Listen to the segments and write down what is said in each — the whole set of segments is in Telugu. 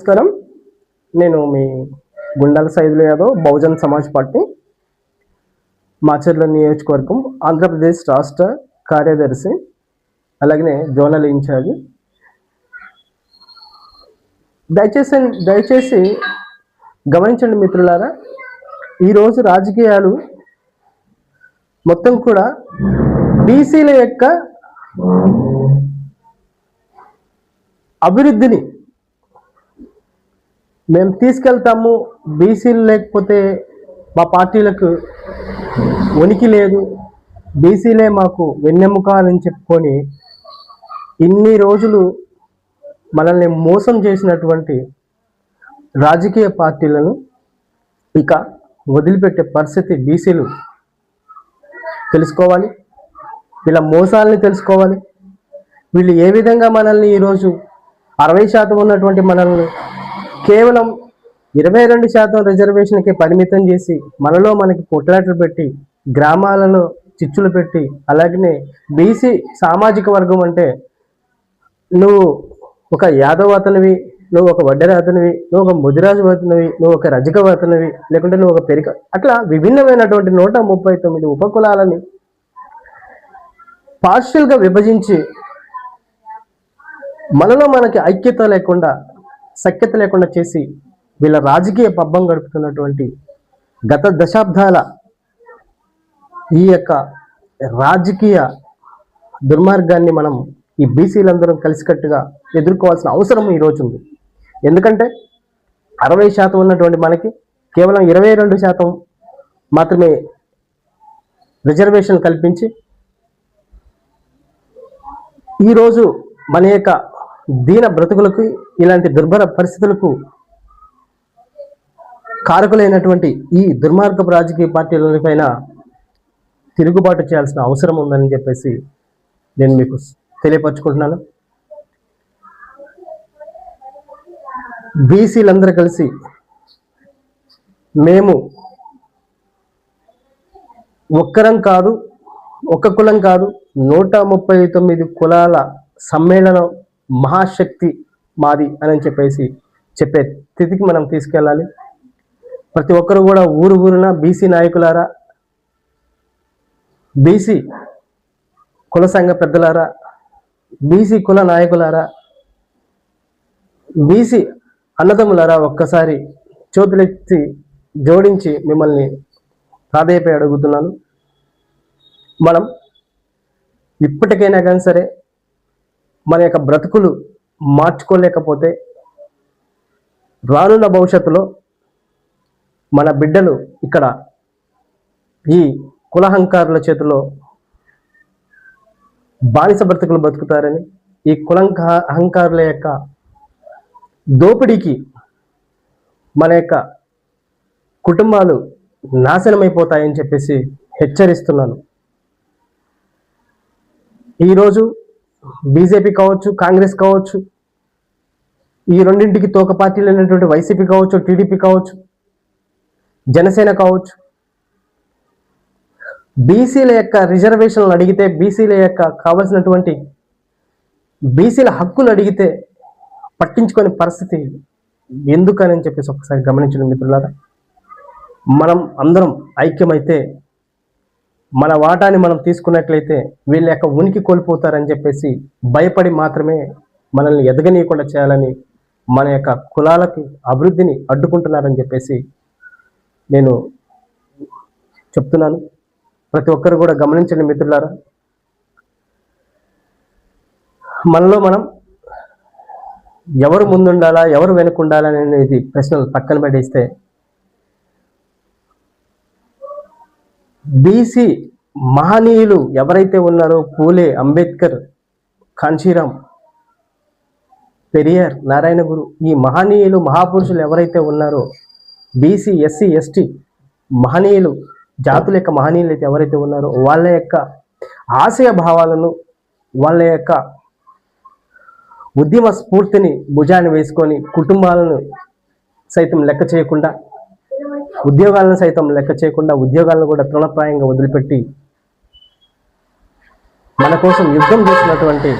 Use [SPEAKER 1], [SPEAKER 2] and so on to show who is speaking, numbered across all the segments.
[SPEAKER 1] నమస్కారం. నేను మీ గుండాల సైదులు యాదవ్ బహుజన్ సమాజ్ పార్టీ. మాచర్ల నియోజకవర్గం ఆంధ్రప్రదేశ్ రాష్ట్ర కార్యదర్శి అలాగనే జోనల్ ఇన్ఛార్జ్. దయచేసి దయచేసి గమనించండి మిత్రులారా ఈరోజు రాజకీయాలు మొత్తం కూడా బీసీల యొక్క అభివృద్ధిని మేము తీసుకెళ్తాము బీసీలు లేకపోతే మా పార్టీలకు ఉనికి లేదు. బీసీలే మాకు వెన్నెముకాలని చెప్పుకొని ఇన్ని రోజులు మనల్ని మోసం చేసినటువంటి రాజకీయ పార్టీలను ఇక వదిలిపెట్టే పరిస్థితి బీసీలు తెలుసుకోవాలి. వీళ్ళ మోసాలని తెలుసుకోవాలి. వీళ్ళు ఏ విధంగా మనల్ని ఈరోజు అరవై శాతం ఉన్నటువంటి మనల్ని కేవలం ఇరవై రెండు శాతం రిజర్వేషన్కి పరిమితం చేసి మనలో మనకి కొట్లాటలు పెట్టి గ్రామాలలో చిచ్చులు పెట్టి అలాగనే బీసీ సామాజిక వర్గం అంటే నువ్వు ఒక యాదవ్ అతనివి నువ్వు ఒక వడ్డరాతనివి నువ్వు ఒక ముదిరాజు అతనివి నువ్వు ఒక రజక అతనివి లేకుంటే నువ్వు ఒక పెరిక అట్లా విభిన్నమైనటువంటి నూట ముప్పై తొమ్మిది ఉపకులాలని పార్షియల్గా విభజించి మనలో మనకి ఐక్యత లేకుండా సఖ్యత లేకుండా చేసి వీళ్ళ రాజకీయ పబ్బం గడుపుతున్నటువంటి గత దశాబ్దాల ఈ యొక్క రాజకీయ దుర్మార్గాన్ని మనం ఈ బీసీలందరం కలిసికట్టుగా ఎదుర్కోవాల్సిన అవసరం ఈరోజు ఉంది. ఎందుకంటే అరవై శాతం ఉన్నటువంటి మనకి కేవలం ఇరవై రెండు శాతం మాత్రమే రిజర్వేషన్ కల్పించి ఈరోజు మన యొక్క దీన బ్రతుకులకు ఇలాంటి దుర్భర పరిస్థితులకు కారకులైనటువంటి ఈ దుర్మార్గపు రాజకీయ పార్టీల పైన తిరుగుబాటు చేయాల్సిన అవసరం ఉందని చెప్పేసి నేను మీకు తెలియపరచుకుంటున్నాను. బీసీలందరూ కలిసి మేము ఒక్కరం కాదు ఒక్క కులం కాదు నూట ముప్పై తొమ్మిది కులాల సమ్మేళనం మహాశక్తి మాది అని చెప్పేసి చెప్పే స్థితికి మనం తీసుకెళ్ళాలి. ప్రతి ఒక్కరు కూడా ఊరు ఊరున బీసీ నాయకులారా బీసీ కుల సంఘ పెద్దలారా బీసీ కుల నాయకులారా బీసీ అన్నదమ్ములారా ఒక్కసారి చేతులెత్తి జోడించి మిమ్మల్ని ప్రాధాయపై అడుగుతున్నాను. మనం ఇప్పటికైనా కానీ సరే మన యొక్క బ్రతుకులు మార్చుకోలేకపోతే రానున్న భవిష్యత్తులో మన బిడ్డలు ఇక్కడ ఈ కులహంకారుల చేతిలో బానిస బ్రతుకులు బ్రతుకుతారని ఈ కులంక అహంకారుల యొక్క దోపిడీకి మన యొక్క కుటుంబాలు నాశనమైపోతాయని చెప్పేసి హెచ్చరిస్తున్నాను. ఈరోజు బీజేపీ కావచ్చు కాంగ్రెస్ కావచ్చు ఈ రెండింటికి తోక పార్టీలు అయినటువంటి వైసీపీ కావచ్చు టీడీపీ కావచ్చు జనసేన కావచ్చు. బీసీల యొక్క రిజర్వేషన్లు అడిగితే బీసీల యొక్క కావలసినటువంటి బీసీల హక్కులు అడిగితే పట్టించుకునే పరిస్థితి ఎందుకని చెప్పేసి ఒకసారి గమనించడం మిత్రులారా. మనం అందరం ఐక్యమైతే మన వాటాని మనం తీసుకున్నట్లయితే వీళ్ళ యొక్క ఉనికి కోల్పోతారని చెప్పేసి భయపడి మాత్రమే మనల్ని ఎదగనీయకుండా చేయాలని మన యొక్క కులాలకి అభివృద్ధిని అడ్డుకుంటున్నారని చెప్పేసి నేను చెప్తున్నాను. ప్రతి ఒక్కరు కూడా గమనించండి మిత్రులారా. మనలో మనం ఎవరు ముందుండాలా ఎవరు వెనుకుండాలా అనేది ప్రశ్నలు పక్కన పెట్టేస్తే బీసీ మహనీయులు ఎవరైతే ఉన్నారో పూలే అంబేద్కర్ కాంచీరాం పెరియార్ నారాయణ గురు ఈ మహనీయులు మహాపురుషులు ఎవరైతే ఉన్నారో బీసీ ఎస్సీ ఎస్టీ మహనీయులు జాతుల యొక్క మహనీయులు అయితే ఎవరైతే ఉన్నారో వాళ్ళ యొక్క ఆశయ భావాలను వాళ్ళ యొక్క ఉద్యమ స్ఫూర్తిని భుజాన్ని వేసుకొని కుటుంబాలను సైతం లెక్క చేయకుండా ఉద్యోగాలను సైతం లెక్క చేయకుండా ఉద్యోగాలను కూడా తృణప్రాయంగా వదిలిపెట్టి మన కోసం యుద్ధం చేసినటువంటి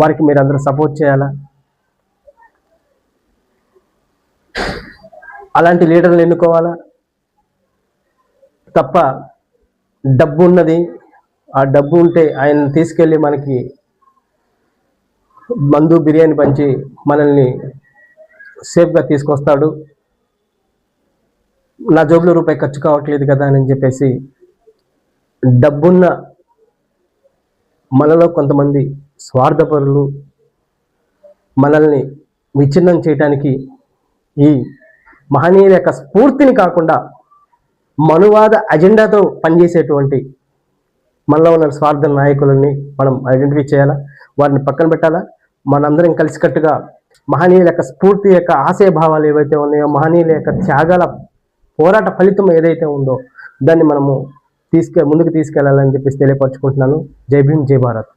[SPEAKER 1] వారికి మీరు అందరూ సపోర్ట్ చేయాలా? అలాంటి లీడర్లు ఎన్నుకోవాలా? తప్ప డబ్బు ఉన్నది ఆ డబ్బు ఉంటే ఆయన తీసుకెళ్ళి మనకి మందు బిర్యానీ పంచి మనల్ని సేఫ్గా తీసుకొస్తాడు. నా జోబులో రూపాయి ఖర్చు కావట్లేదు కదా అని చెప్పేసి డబ్బున్న మనలో కొంతమంది స్వార్థపరులు మనల్ని విచ్ఛిన్నం చేయటానికి ఈ మహనీయుల యొక్క స్ఫూర్తిని కాకుండా మనువాద అజెండాతో పనిచేసేటువంటి మనలో ఉన్న స్వార్థ నాయకులని మనం ఐడెంటిఫై చేయాలా? వారిని పక్కన పెట్టాలా? మనందరం కలిసికట్టుగా మహనీయుల యొక్క స్ఫూర్తి యొక్క ఆశయ భావాలు ఏవైతే ఉన్నాయో మహనీయుల యొక్క త్యాగాల పోరాట ఫలితం ఏదైతే ఉందో దాన్ని మనము తీసుకె ముందుకు తీసుకెళ్ళాలని చెప్పేసి తెలియపరచుకుంటున్నాను. జై భీమ్ జై భారత్.